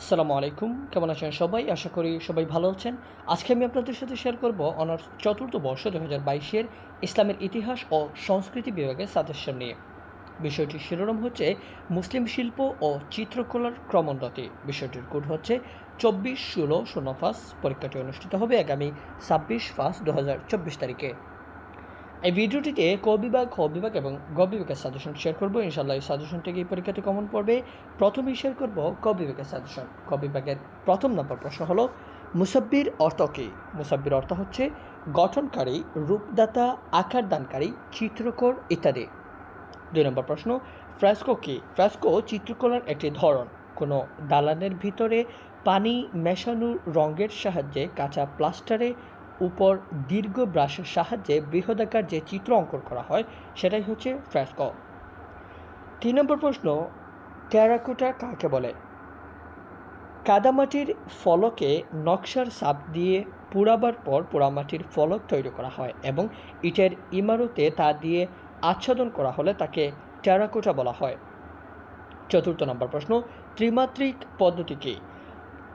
আসসালামু আলাইকুম। কেমন আছেন সবাই? আশা করি সবাই ভালো আছেন। আজকে আমি আপনাদের সাথে শেয়ার করব অনার্স চতুর্থ বর্ষ দু হাজার বাইশের ইসলামের ইতিহাস ও সংস্কৃতি বিভাগের সাজেশন নিয়ে। বিষয়টির শিরোনাম হচ্ছে মুসলিম শিল্প ও চিত্রকলার ক্রমোন্নতি। বিষয়টির কোড হচ্ছে চব্বিশ ষোলো শূন্য পাঁচ। পরীক্ষাটি অনুষ্ঠিত হবে আগামী ছাব্বিশ পাঁচ দু হাজার চব্বিশ তারিখে। এই ভিডিওটিতে ক বিভাগ খ বিভাগ এবং গ বিভাগের সাজেশন শেয়ার করব। ইনশাল্লাহ এই সাজেশন থেকে এই পরীক্ষাতে কমন পড়বে। প্রথমেই শেয়ার করব ক বিভাগের সাজেশন ক বিভাগের প্রথম নম্বর প্রশ্ন হলো, মুসাব্বির অর্থ কী? মুসাব্বির অর্থ হচ্ছে, গঠনকারী, রূপদাতা আকার দানকারী চিত্রকর ইত্যাদি। দুই নম্বর প্রশ্ন, ফ্রেস্কো কী? ফ্রেস্কো চিত্রকলার একটি ধরন। কোনো দালানের ভিতরে পানি মেশানোর রঙের সাহায্যে কাঁচা প্লাস্টারে উপর দীর্ঘ ব্রাশের সাহায্যে বৃহদাকার যে চিত্র অঙ্কন করা হয়, সেটাই হচ্ছে ফ্রেস্কো তিন নম্বর প্রশ্ন, টেরাকোটা কাকে বলে? কাদামাটির ফলকে নকশার সাপ দিয়ে পুরাবার পর পোড়ামাটির ফলক তৈরি করা হয় এবং ইটের ইমারতে তা দিয়ে আচ্ছাদন করা হলে তাকে টেরাকোটা বলা হয়। চতুর্থ নম্বর প্রশ্ন, ত্রিমাত্রিক পদ্ধতি কী?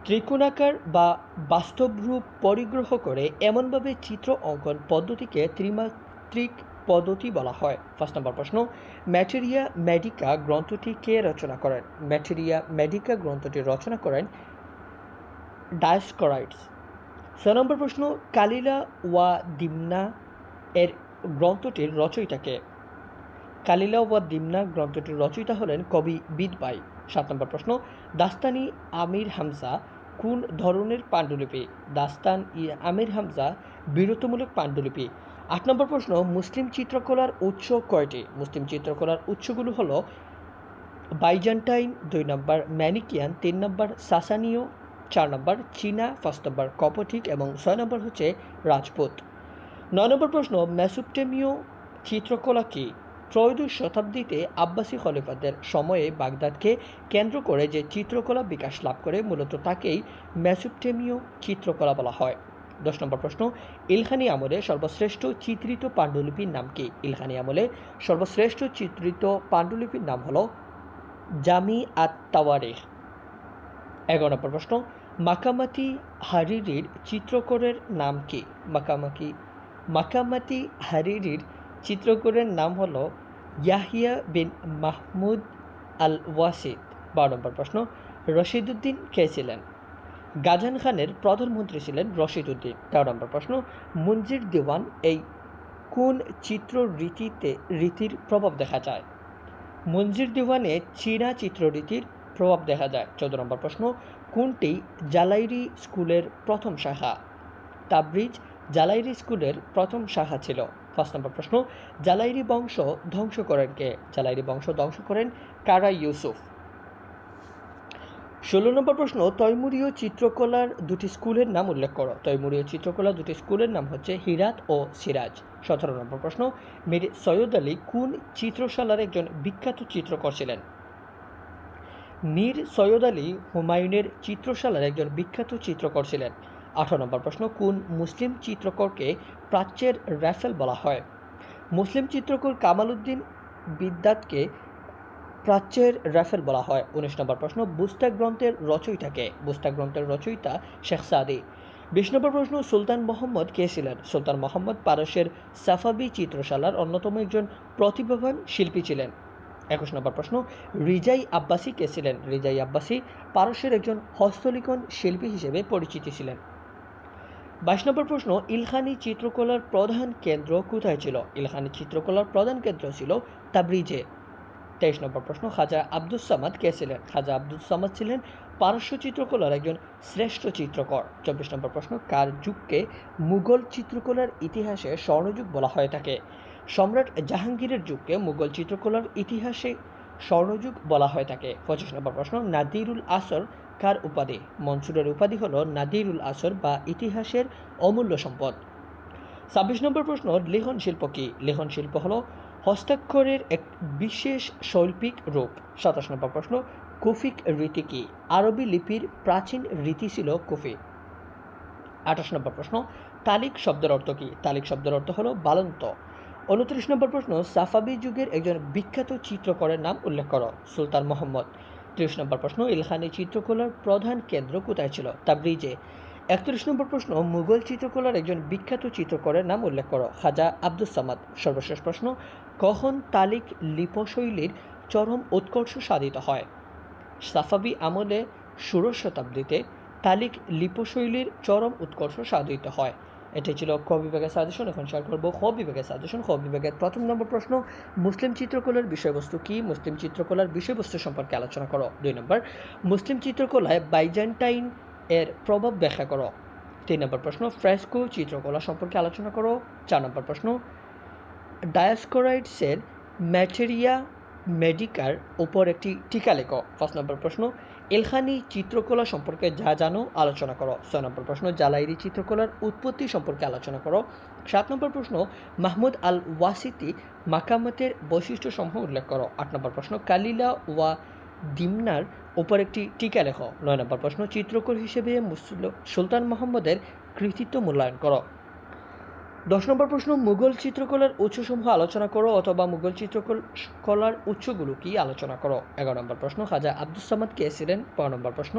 ত্রিকোণাকার বা বাস্তবরূপ পরিগ্রহ করে এমনভাবে চিত্র অঙ্কন পদ্ধতিকে ত্রিমাত্রিক পদ্ধতি বলা হয়। ফার্স্ট নম্বর প্রশ্ন, ম্যাটেরিয়া মেডিকা গ্রন্থটি কে রচনা করেন? ম্যাটেরিয়া মেডিকা গ্রন্থটি রচনা করেন ডায়াসকরাইটস। ছয় নম্বর প্রশ্ন, কালিলা ওয়া দিমনা এর গ্রন্থটির রচয়িতাকে কালিলা ওয়া দিমনা গ্রন্থটির রচয়িতা হলেন কবি বিদবাই। সাত নম্বর প্রশ্ন, দাস্তানি আমির হামজা কোন ধরনের পাণ্ডুলিপি? দাস্তান ই আমির হামজা বীরত্বমূলক পাণ্ডুলিপি। আট নম্বর প্রশ্ন, মুসলিম চিত্রকলার উৎস কয়টি? মুসলিম চিত্রকলার উৎসগুলো হলো বাইজান্টাইন দুই নম্বর, ম্যানিকিয়ান তিন নম্বর, সাসানীয় চার নম্বর, চীনা পাঁচ নম্বর, কপটিক এবং ছয় নম্বর হচ্ছে রাজপুত। নয় নম্বর প্রশ্ন, মেসোপটেমীয় চিত্রকলা কি? ত্রয়োদশ শতাব্দীতে আব্বাসী খলিফাদের সময়ে বাগদাদকে কেন্দ্র করে যে চিত্রকলা বিকাশ লাভ করে, মূলত তাকেই মেসোপটেমীয় চিত্রকলা বলা হয়। দশ নম্বর প্রশ্ন, ইলখানি আমলে সর্বশ্রেষ্ঠ চিত্রিত পাণ্ডুলিপির নাম কি? ইলখানি আমলে সর্বশ্রেষ্ঠ চিত্রিত পাণ্ডুলিপির নাম হল জামি আত এগারো নম্বর প্রশ্ন, মাকামাতি হারিরির চিত্রকরের নাম কি? মাকামাকি, মাকামাতি হারিরির চিত্রকরের নাম হলো Yahya bin Mahmud al Wasiti বারো নম্বর প্রশ্ন, রশিদুদ্দিন কে ছিলেন? গাজান খানের প্রধানমন্ত্রী ছিলেন রশিদুদ্দিন। তেরো নম্বর প্রশ্ন মঞ্জির দেওয়ান এই কোন চিত্র রীতিতে রীতির প্রভাব দেখা যায়? মঞ্জির দেওয়ানে চীনা চিত্ররীতির প্রভাব দেখা যায়। চোদ্দ নম্বর প্রশ্ন, কোনটি জালাইরি স্কুলের প্রথম শাখা? তাবরিজ জালাইরি স্কুলের প্রথম শাখা ছিল। ফার্স্ট নম্বর প্রশ্ন, জালাইরি বংশ ধ্বংস করেন কে? জালাইরি বংশ ধ্বংস করেন কারা? ইউসুফ। ষোলো নম্বর প্রশ্ন, তৈমুরীয় চিত্রকলার দুটি স্কুলের নাম উল্লেখ করো। তৈমুরীয় চিত্রকলার দুটি স্কুলের নাম হচ্ছে হিরাত ও সিরাজ। সতেরো নম্বর প্রশ্ন মীর সৈয়দ আলী কোন চিত্রশালার একজন বিখ্যাত চিত্রকর ছিলেন? মীর সৈয়দ আলী হুমায়ুনের চিত্রশালার একজন বিখ্যাত চিত্রকর ছিলেন। আঠারো নম্বর প্রশ্ন, কোন মুসলিম চিত্রকরকে প্রাচ্যের র্যাফেল বলা হয়? মুসলিম চিত্রকর কামাল উদ্দিন বিদ্যাতকে প্রাচ্যের র্যাফেল বলা হয়। উনিশ নম্বর প্রশ্ন, বুস্তাক গ্রন্থের রচয়িতাকে? বুস্তাক গ্রন্থের রচয়িতা শেখ সাদি। বিশ নম্বর প্রশ্ন, সুলতান মোহাম্মদ কে ছিলেন? সুলতান মোহাম্মদ পারস্যের সাফাবি চিত্রশালার অন্যতম একজন প্রতিভাবান শিল্পী ছিলেন। একুশ নম্বর প্রশ্ন, রিজাই আব্বাসি কে ছিলেন? রিজাই আব্বাসি পারস্যের একজন হস্তলিখন শিল্পী হিসেবে পরিচিত ছিলেন। বাইশ নম্বর প্রশ্ন, ইলখানি চিত্রকলার প্রধান কেন্দ্র কোথায় ছিল? ইলখানি চিত্রকলার প্রধান কেন্দ্র ছিল তাবরিজে। তেইশ নম্বর প্রশ্ন, খাজা আব্দুস সামাদ কে ছিলেন? খাজা আব্দুস সামাদ ছিলেন পারস্য চিত্রকলার একজন শ্রেষ্ঠ চিত্রকর। চব্বিশ নম্বর প্রশ্ন, কার যুগকে মুঘল চিত্রকলার ইতিহাসে স্বর্ণযুগ বলা হয়ে থাকে? সম্রাট জাহাঙ্গীরের যুগকে মুঘল চিত্রকলার ইতিহাসে স্বর্ণযুগ বলা হয়ে থাকে। পঁচিশ নম্বর প্রশ্ন, নাদিরুল আসর কার উপাধি। মনসুরের উপাধি হলো নাদিরুল আসর বা ইতিহাসের অমূল্য সম্পদ। ছাব্বিশ নম্বর প্রশ্ন, লেখন শিল্প কী? লেখন শিল্প হল হস্তাক্ষরের এক বিশেষ শৈল্পিক রূপ। সাতাশ নম্বর প্রশ্ন, কুফিক রীতি কী? আরবি লিপির প্রাচীন রীতি ছিল কুফি। আঠাশ নম্বর প্রশ্ন, তালিক শব্দের অর্থ কী? তালিক শব্দের অর্থ হলো বালন্ত। উনত্রিশ নম্বর প্রশ্ন, সাফাবি যুগের একজন বিখ্যাত চিত্রকরের নাম উল্লেখ করো, সুলতান মোহাম্মদ। ত্রিশ নম্বর প্রশ্ন, ইলখানি চিত্রকলার প্রধান কেন্দ্র কোথায় ছিল? তাবরিজে। একত্রিশ নম্বর প্রশ্ন, মুঘল চিত্রকলার একজন বিখ্যাত চিত্রকরের নাম উল্লেখ করো। খাজা আব্দুস সামাদ। সর্বশেষ প্রশ্ন, কখন তালিক লিপশৈলীর চরম উৎকর্ষ সাধিত হয়? সাফাবি আমলে ষোড়শ শতাব্দীতে তালিক লিপশৈলীর চরম উৎকর্ষ সাধিত হয়। এটি ছিল ক বিভাগের সাজেশন এখন শেয়ার করব খ বিভাগের সাজেশন খ বিভাগের প্রথম নম্বর প্রশ্ন, মুসলিম চিত্রকলার বিষয়বস্তু কি? মুসলিম চিত্রকলার বিষয়বস্তু সম্পর্কে আলোচনা করো। দুই নম্বর, মুসলিম চিত্রকলায় বাইজেন্টাইন এর প্রভাব ব্যাখ্যা করো। তিন নম্বর প্রশ্ন, ফ্রেস্কো চিত্রকলা সম্পর্কে আলোচনা করো। চার নম্বর প্রশ্ন ডায়াসকোরাইডসের ম্যাটেরিয়া মেডিকার উপর একটি টিকা লেখো। পাঁচ নম্বর প্রশ্ন এলখানি চিত্রকলা সম্পর্কে যা জানো, আলোচনা করো। ছয় নম্বর প্রশ্ন, জালাইরি চিত্রকলার উৎপত্তি সম্পর্কে আলোচনা করো। সাত নম্বর প্রশ্ন, মাহমুদ আল ওয়াসিতি মাকামতের বৈশিষ্ট্যসমূহ উল্লেখ করো। আট নম্বর প্রশ্ন, কালিলা ওয়া দিমনার উপর একটি টিকা লেখো। নয় নম্বর প্রশ্ন, চিত্রকর হিসেবে মুসল- সুলতান মোহাম্মদের কৃতিত্ব মূল্যায়ন করো। দশ নম্বর প্রশ্ন, মুঘল চিত্রকলার উৎসসমূহ আলোচনা করো অথবা মুঘল চিত্রকলার উৎসগুলো কি আলোচনা করো? এগারো নম্বর প্রশ্ন, খাজা আব্দুস সামাদ কে ছিলেন? বারো নম্বর প্রশ্ন,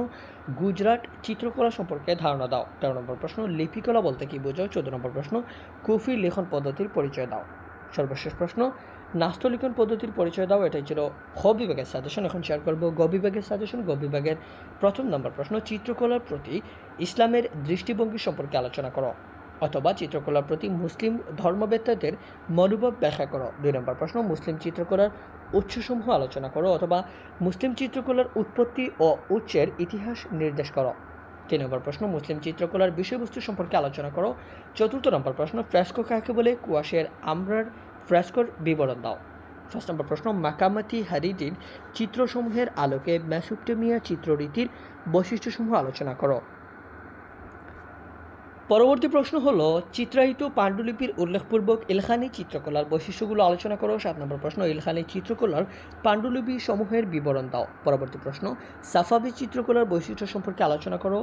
গুজরাট চিত্রকলা সম্পর্কে ধারণা দাও। তেরো নম্বর প্রশ্ন, লিপিকলা বলতে কি বোঝো চোদ্দ নম্বর প্রশ্ন, কুফি লেখন পদ্ধতির পরিচয় দাও। সর্বশেষ প্রশ্ন নাস্তলিখন পদ্ধতির পরিচয় দাও, এটাই ছিল খ বিভাগের সাজেশন এখন শেয়ার করব গ বিভাগের সাজেশন গ বিভাগের প্রথম নম্বর প্রশ্ন, চিত্রকলার প্রতি ইসলামের দৃষ্টিভঙ্গি সম্পর্কে আলোচনা করো। অথবা চিত্রকলার প্রতি মুসলিম ধর্মবেত্তাদের মনোভাব ব্যাখ্যা করো। দুই নম্বর প্রশ্ন, মুসলিম চিত্রকলার উৎসসমূহ আলোচনা করো অথবা মুসলিম চিত্রকলার উৎপত্তি ও উৎসের ইতিহাস নির্দেশ করো। তিন নম্বর প্রশ্ন, মুসলিম চিত্রকলার বিষয়বস্তু সম্পর্কে আলোচনা করো। চতুর্থ নম্বর প্রশ্ন, ফ্রেস্কো কাকে বলে? কুয়াশের আমরার ফ্রেস্কোর বিবরণ দাও। ফার্স্ট নম্বর প্রশ্ন, মাকামাতি হারিডির চিত্রসমূহের আলোকে ম্যাসোপটেমিয়া চিত্ররীতির বৈশিষ্ট্যসমূহ আলোচনা করো। পরবর্তী প্রশ্ন হলো, চিত্রায়িত পাণ্ডুলিপির উল্লেখপূর্বক ইলখানি চিত্রকলার বৈশিষ্ট্যগুলো আলোচনা করো, সাত নম্বর প্রশ্ন, ইলখানি চিত্রকলার পাণ্ডুলিপি সমূহের বিবরণ দাও। পরবর্তী প্রশ্ন, সাফাবি চিত্রকলার বৈশিষ্ট্য সম্পর্কে আলোচনা করো।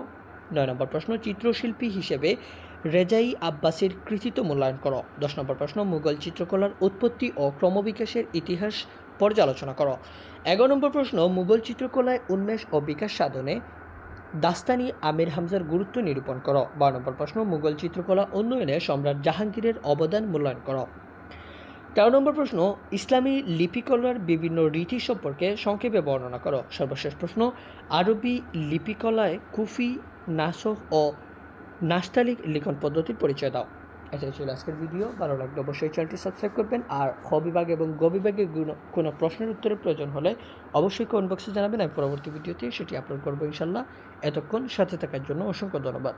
নয় নম্বর প্রশ্ন, চিত্রশিল্পী হিসেবে রেজাই আব্বাসের কৃতিত্ব মূল্যায়ন করো। দশ নম্বর প্রশ্ন, মুঘল চিত্রকলার উৎপত্তি ও ক্রমবিকাশের ইতিহাস পর্যালোচনা করো। এগারো নম্বর প্রশ্ন, মুঘল চিত্রকলায় উন্মেষ ও বিকাশ সাধনে দাস্তানি আমির হামজার গুরুত্ব নিরূপণ করো। বারো নম্বর প্রশ্ন, মুঘল চিত্রকলা উন্নয়নে সম্রাট জাহাঙ্গীরের অবদান মূল্যায়ন করো। তেরো নম্বর প্রশ্ন, ইসলামী লিপিকলার বিভিন্ন রীতি সম্পর্কে সংক্ষেপে বর্ণনা করো। সর্বশেষ প্রশ্ন, আরবি লিপিকলায় কুফি নাসক ও নাস্তালিক লিখন পদ্ধতির পরিচয় দাও। এটাই ছিল আজকের ভিডিও ভালো লাগলে অবশ্যই চ্যানেলটি সাবস্ক্রাইব করবেন। আর খ বিভাগ এবং গ বিভাগে কোনো- কোনো প্রশ্নের উত্তরের প্রয়োজন হলে অবশ্যই কমেন্ট বক্সে জানাবেন। আমি পরবর্তী ভিডিওতে সেটি আপলোড করব ইনশাল্লাহ এতক্ষণ সাথে থাকার জন্য অসংখ্য ধন্যবাদ।